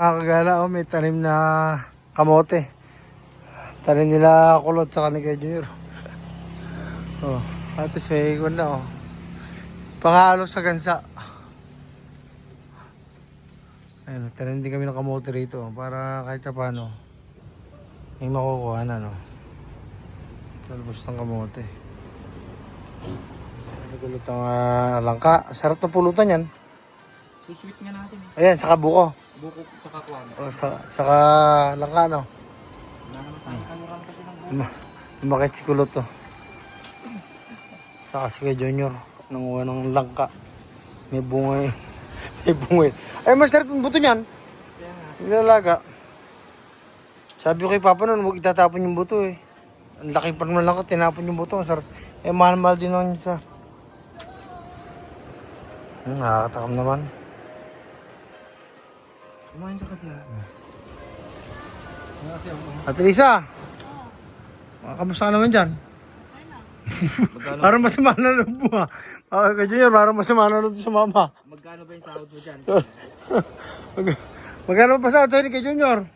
Mga kagala, oh, may tanim na kamote. Tanim nila kulot sa kanila junior. Oh, at least may ikon na oh. Pangalo sa gansa. Ayun, tanim din kami ng kamote rito oh, para kahit pa paano may makukuha na no. Talbos ng kamote. Nagulot ang ah, langka. Sarap na pulutan yan. Susweet nga natin eh. Ayan, saka buko. Buko tsaka kwan. O, sa, saka langka no. Wala naman tayong kanuran kasi ng buko. Bakit si kulot to? Saka si kay Junior. Nanguha ng langka. May bunga eh. May bunga eh. Ay, masarap yung buto niyan. Kaya nga. Nilalaga. Sabi ko kay Papa noon, huwag itatapon yung buto eh. Ang laki pa naman lang ko, tinapon yung buto. Masarap. Eh, mahal-mahal din naman yun sa... Hmm, nakakatakam naman. Kumain ka kasi ha. Ako. Ate Lisa! Ah, kamusta ka naman dyan? Magkano, Parang masama na loob mo ah. Ah, kay Junior, parang masama na loob sa mama. magkano ba yung sahod mo dyan? Mag magkano pa sahod sa'yo ni kay Junior?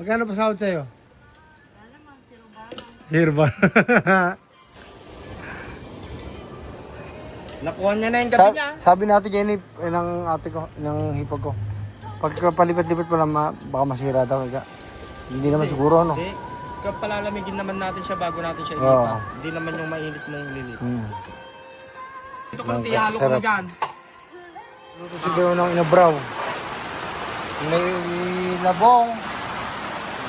Magkano pa sahod sa'yo? Zero ba? Nakuha niya na yung gabi Sa- niya. sabi natin Jenny, eh, ng ate ko, ng hipag ko. Pag palipat-lipat pa lang, ma- baka masira daw. Ika. Hindi naman siguro, ano? Hindi. Kapag palalamigin naman natin siya bago natin siya Oo. ilipat. Hindi naman yung mainit mong lilipat. Hmm. Ito kung tihalo ko na Sarap. dyan. Luto si Beo ng inabraw. May labong,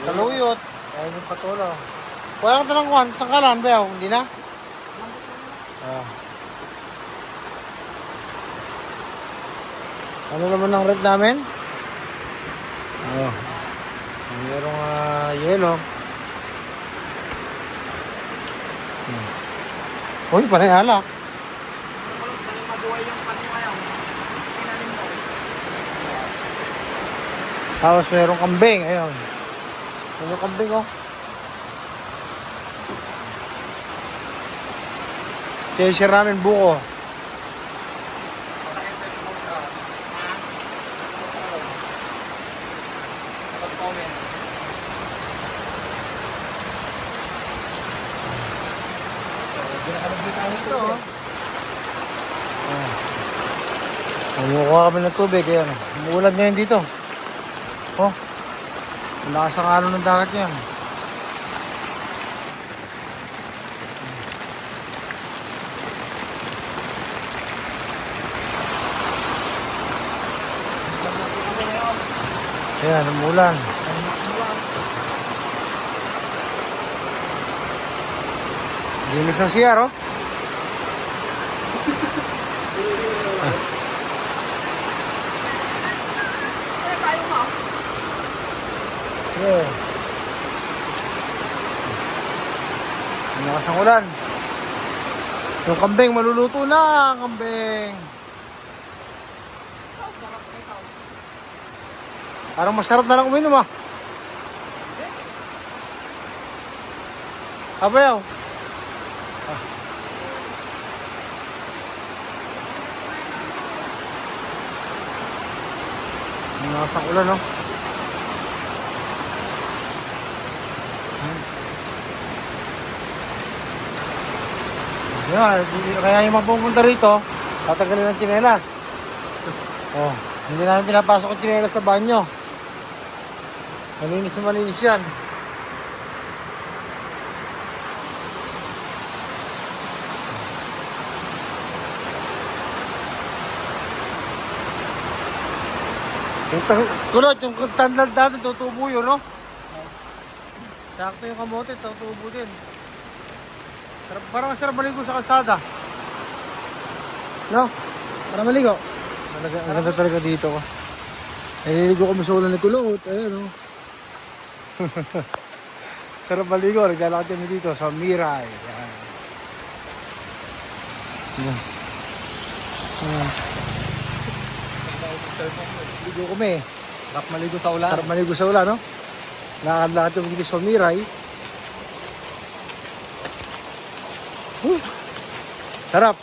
saluyot, ay may patulo. Wala kang tanong kuhan, saan ka lang, Beo? Hindi na? Ah. Ano naman ang rep namin? Oh. Mayroong ah, yelo. Hmm. Uy, panay alak. Tapos mayroong kambing, ayun. Ano kambing oh? Kaya namin buko. Kumukuha kami ng tubig, ayan. Umuulan ngayon dito. Oh. Ang lakas ang alon ng dagat yan. Ayan, umuulan. Linis ng CR, oh. Yeah. Ang ulan. Yung kambing, maluluto na ang kambing. Parang masarap na lang uminom ah. Abayaw. Ah. Ang ulan oh. Yan, kaya yung mga pupunta rito, tatagalin ng tinelas. Oh, hindi namin pinapasok ang tinelas sa banyo. Malinis na malinis yan. Kulot, yung tanlad dati, tutubo yun, no? Sakto yung kamote, tutubo din. Sarap, parang masarap maligo sa kalsada. No? Para maligo. Talaga, ang ganda talaga dito ko. Naliligo kami sa ulan ni Kulot. Ayan, oh. Sarap maligo. Naglalakad kami dito sa Miray. Ayan. Ayan. Ayan. Ligo kami. Bak maligo sa ulan. Sarap maligo sa ulan, no? Lakad-lakad kami dito sa Miray. Whew. Sarap.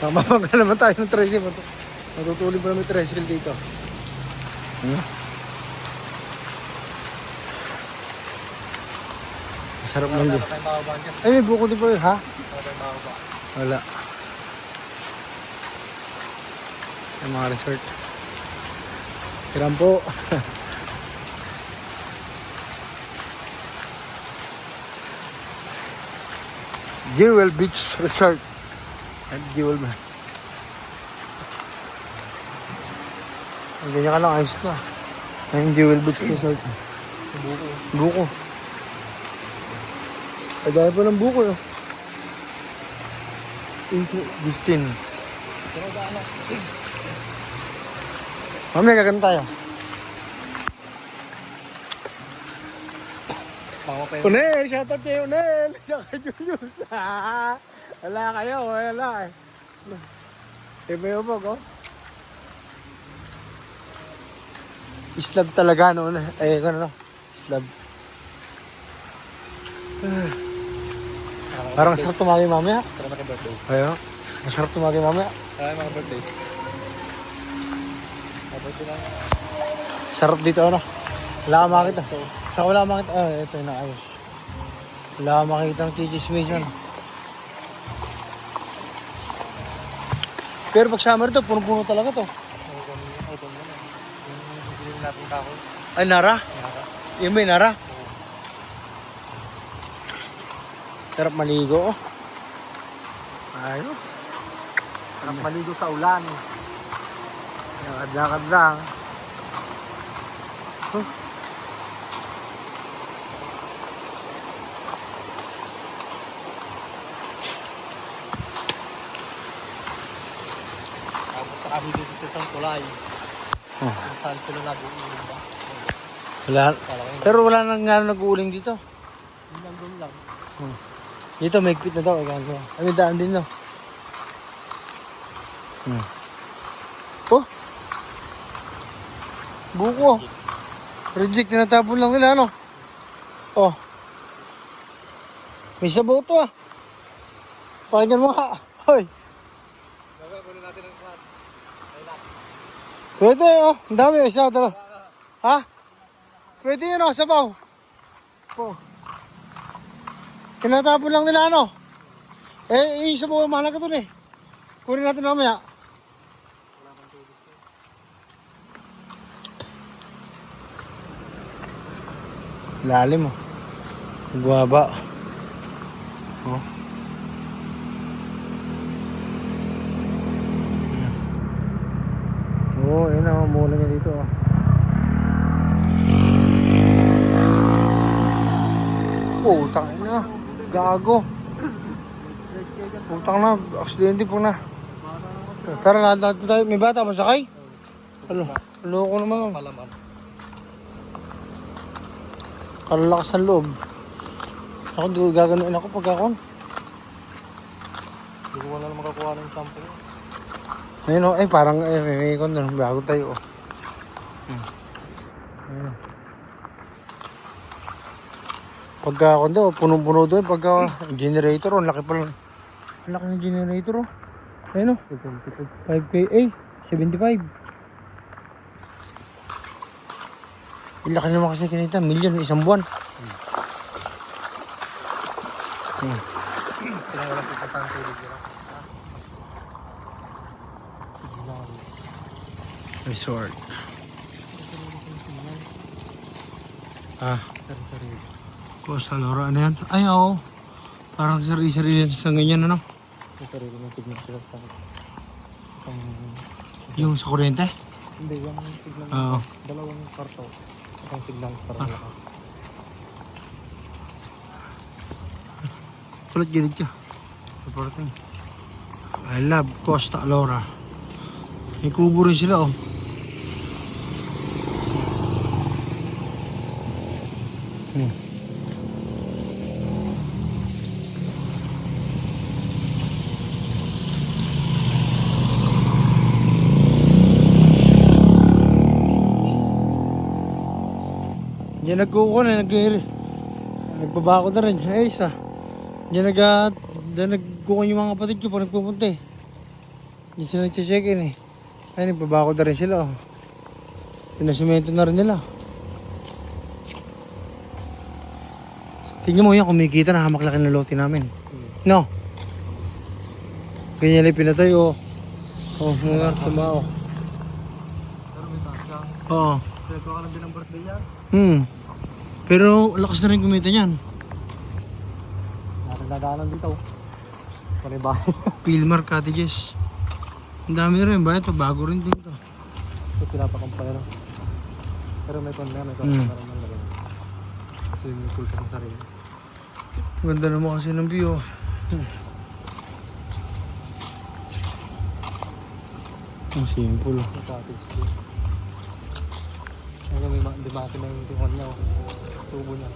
Namamangga naman tayo ng tricycle. Natutulog pa namin tricycle dito. Hmm? Masarap bababa dyan. Ay, may buko din pa yun, ha? Wala. Yung mga resort. Kiram po. Jewel Beach Resort. At Jewel man. Ang ganyan ka lang, ayos na. Ang Jewel Beach Resort. Buko. Buko. Ay, dahil pa ng buko yun. Justin. Pero gaano? Mamaya gagano tayo. Mama pa yun. Unel! Shoutout kayo, Unel! Tsaka Julius. wala kayo, wala eh. Iba yung bog, oh. Islab talaga, no? Eh, ano, no? Islab. Parang sarap tumagi mamaya. Tara na kay birthday. Ayo. Masarap tumagi mamaya. Tara mga birthday. Mga birthday lang. Sarap dito, ano? Wala ka makita. Saka wala makita. Ah, ito yung naayos. Wala makita ng Space, ano? Pero pag summer to, punong-puno talaga to. Na. Ay, Nara? Naka. Yung may Nara? Sarap maligo, oh. Ayos. Sarap maligo sa ulan. Lakad-lakad lang. Huh. Kami dito sa isang tulay. Oh. Kung saan sila nag-uulong ba? Wala. Pero wala nang nga nag-uuling dito. Yun lang doon lang. Dito, may higpit na daw. Ay, Ay, may daan din, no? Hmm. Oh! Buko. Reject na natapon lang nila, ano? Oh. May sabaw to, ah. Pakinggan mo nga. Hoy. Gagawin kunin natin ang kwan. Relax. Pwede, oh. Ang dami, isa, dala. Ha? Pwede yun, oh, sabaw. Oh. Tinatapon lang nila, ano? Eh, yung sabaw, mahalaga dun, eh. Kunin natin mamaya. Lalim, oh. Guwaba. Oh. Oo, oh, yun na, mula niya dito. Oh. Putang ina. Gago. Putang na, aksidente po na. Tara, po tayo. May bata, masakay? Ano? Loko naman. oh. Palaman. Kalalakas ng loob. Ako, di ko gaganuin ako pag ako. Hindi ko wala na makakuha ng sample. Ayun o, eh parang eh, may, may kon doon. Bago tayo oh. Hmm. Ayun. Pagka doon, punong-puno doon. Pagka generator, oh, ang laki pala. Ang laki ng generator oh. Ayun oh. 5K, eh, 75. Ang laki naman kasi kinita, million, isang buwan. Hmm. Nila. Resort. Ah, Sari-sari. Costa Lora, ano yan? Ay, oo. Parang sarili-sarili sa ganyan, ano? May sarili ng signal sila sa. Yung sa kuryente? Hindi, yung signal. Oo. Dalawang karto. Isang signal para Ah. malakas. Sulat gilid ka. Supporting. I love Costa Lora. May kubo rin sila, oh. Hmm. Diyan nagkuko na, nag Nagbabako na rin. Ay, isa. Diyan nag, ah, diyan nagkuko yung mga kapatid ko pag nagpupunta eh. Diyan sila nag-check-in eh. Ayun, pabako na rin sila. Oh. Pinasimento na rin nila. Tingnan mo yan, kumikita na hamak laki ng lote namin. No? Ganyan lang pinatay, oh. Oh, mga tumao. Pero may tasya. Oo. Kaya ka lang din ng birthday yan. Hmm. Pero lakas na rin kumita niyan. Natin nadaanan dito. Panay bahay. Pilmar Cottages. Ang dami rin ba? Ito, bago rin din to. Ito pinapakampayro. Pero may kondena, may Hmm. kondena naman lagay. Swimming pool pa sa sarili. Ganda naman kasi ng view. oh. Ang simple. May cottage din. Ayun may ma- dimati na yung tingon niya. oh. Tubo niya.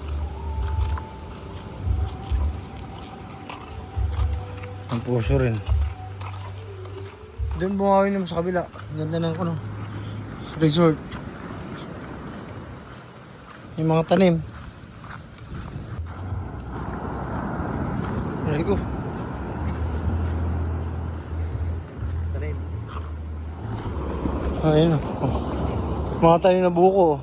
Ang puso rin. Doon bumawi naman sa kabila. Ganda ng ano. Resort. Yung mga tanim. Aray ko. Tanim. Ayun oh. Mga tanim na buko.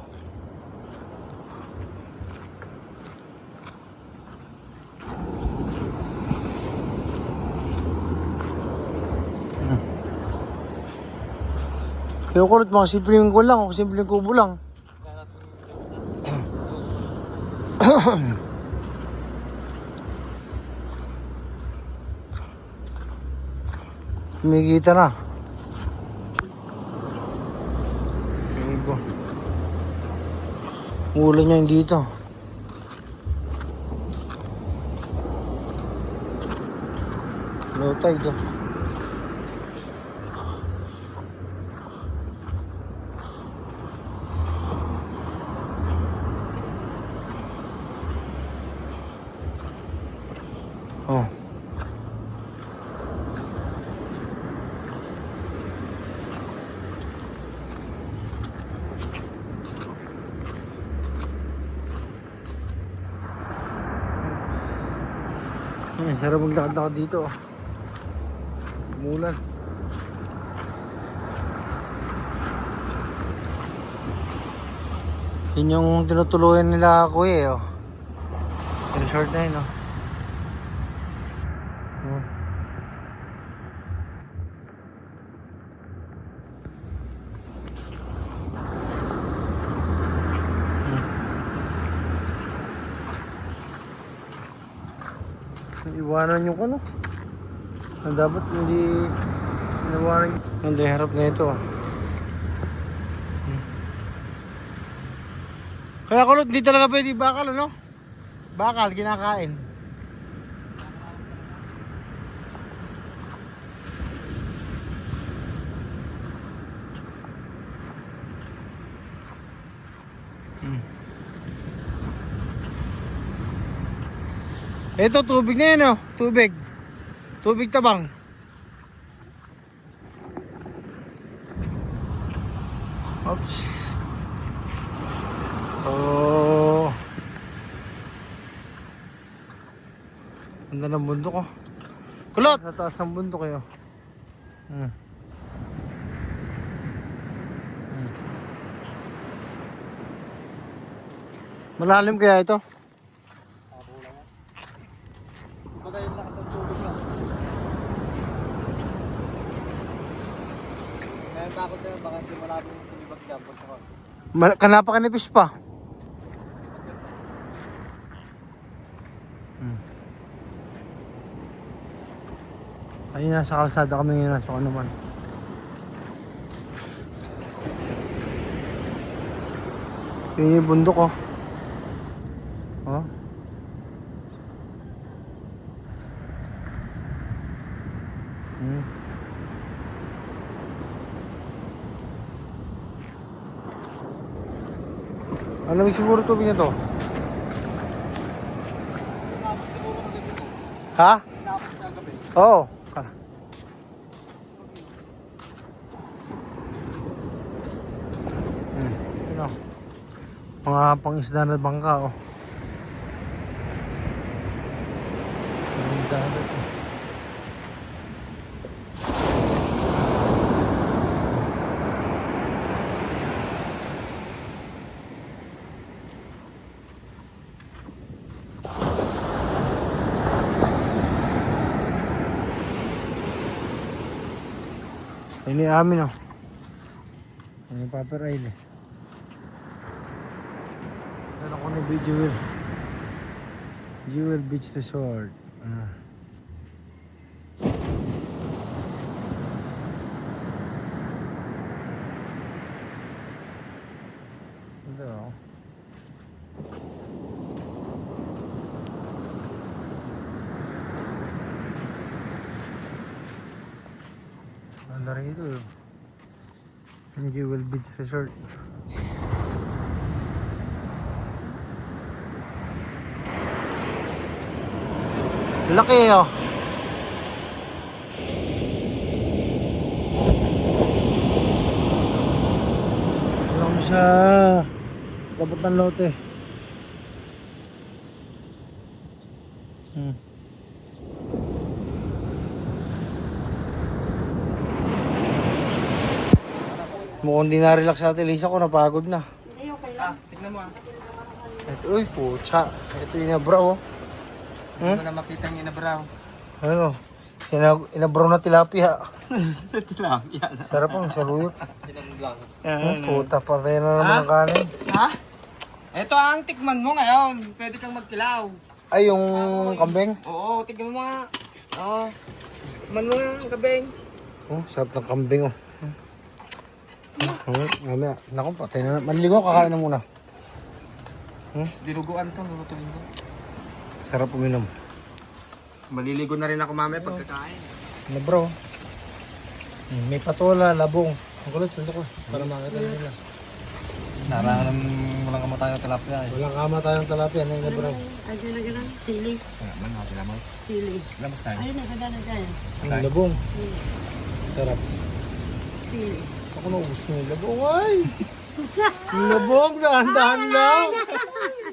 Kaya ko ulit mga simpleng ko lang, o simpleng kubo lang. Kumikita na. Ayun ko. Ulan niya yung dito. Low tide oh. Oh. Sarap maglakad-lakad dito. oh. Umulan. Yun yung tinutuluyan nila kuya eh. Oh. Resort na yun oh. Oh. Iwanan yung ano. Ang dapat hindi inawanan yung... Hindi harap na ito. Kaya kulot, di talaga pwede bakal ano? Bakal, kinakain. Ito, tubig na yan, oh. Tubig. Tubig tabang. Oops. Oh. Ganda ng bundok, oh. Kulot! Sa taas ng bundok, eh, oh. Hmm. Hmm. Malalim kaya ito? Baga yung lakas ng tubig lang. Kaya takot na yun, baka hindi malabong sumibag dyan. Basta ko. Mal- kanapa kanipis pa. Hmm. Ayun nasa kalsada kami ngayon nasa ano man. Yun yung bundok oh. Oh. Alam mo siguro tubig na to? Ha? Oo. Oh. Hmm. Mga pangisda na bangka oh. Ang dagat, oh. Ini amin oh. Ini Papa Riley. Ano ko ni Big Jewel? Jewel Beach Resort. Ah. Ito oh. Ganda rin ito eh. Yung Jewel Beach Resort. Laki oh. Alam mo sa labot ng lote. Mukhang di na-relax sa Lisa ko, napagod na. Ah, tignan mo ah. Ito, uy, pucha. Ito yung inabraw, oh. Hindi mo na makita yung inabraw. Ano? Sinag inabraw na tilapia. Ito lang, yan. Sarap ang saluyot. Sinang Hmm, puta, patay na naman ang kanin. Ha? Ito ang tikman mo ngayon. Pwede kang magkilaw. Ay, yung kambing. Oo, tignan mo nga. Oo. Tikman mo nga ang kabeng. Oh, sarap ng kambing, oh. Hmm. Hmm, mamaya. Naku, patay na. Manligo, kakain na muna. Dinuguan to, lulutuin ko. Sarap uminom. Maliligo na rin ako mamaya pagkakain. Ano bro? Hmm, may patola, labong. Ang kulit, suntok ko. Para makita na nila. Narangan mo lang kamatay ng tilapia eh. Walang kama tayong talapia na ina bro. Ayan na ganun. Sili. Kaya man, natin naman. Sili. Lamas tayo. Ayun na, ganda na dyan. Ang labong. Sarap. Sili. Ako na gusto ng labong. Ay! Yung labong, dahan-dahan lang.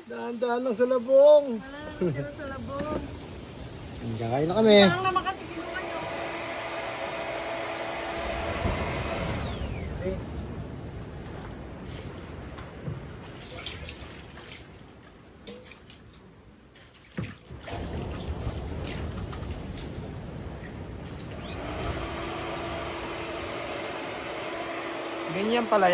Dahan-dahan lang sa labong. Sa labong. Kakain na kami. Parang naman pala.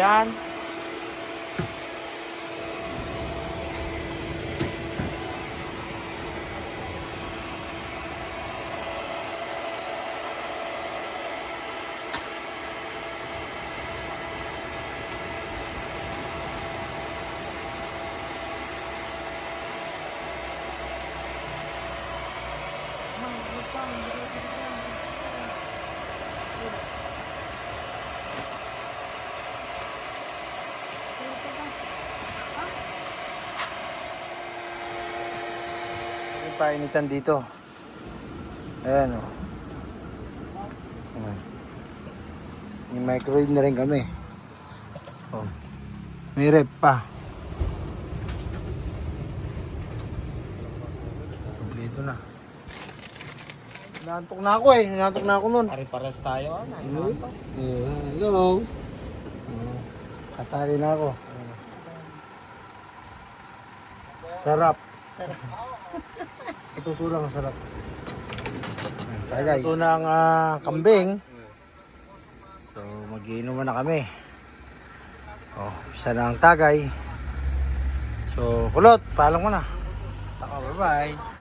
Yung painitan dito. Ayan o. Oh. Yung microwave na rin kami. Oh. May rep pa. Kompleto na. Nantok na ako eh. Nantok na ako nun. Pare pares tayo ah. Hello. hello. Oh, Katari na ako. Sarap. Ito tulang sarap. Tagay. Ito na ang ah, kambing. So magiinuman na kami. Oh, isa na ang tagay. So kulot, paalam mo na. Bye bye.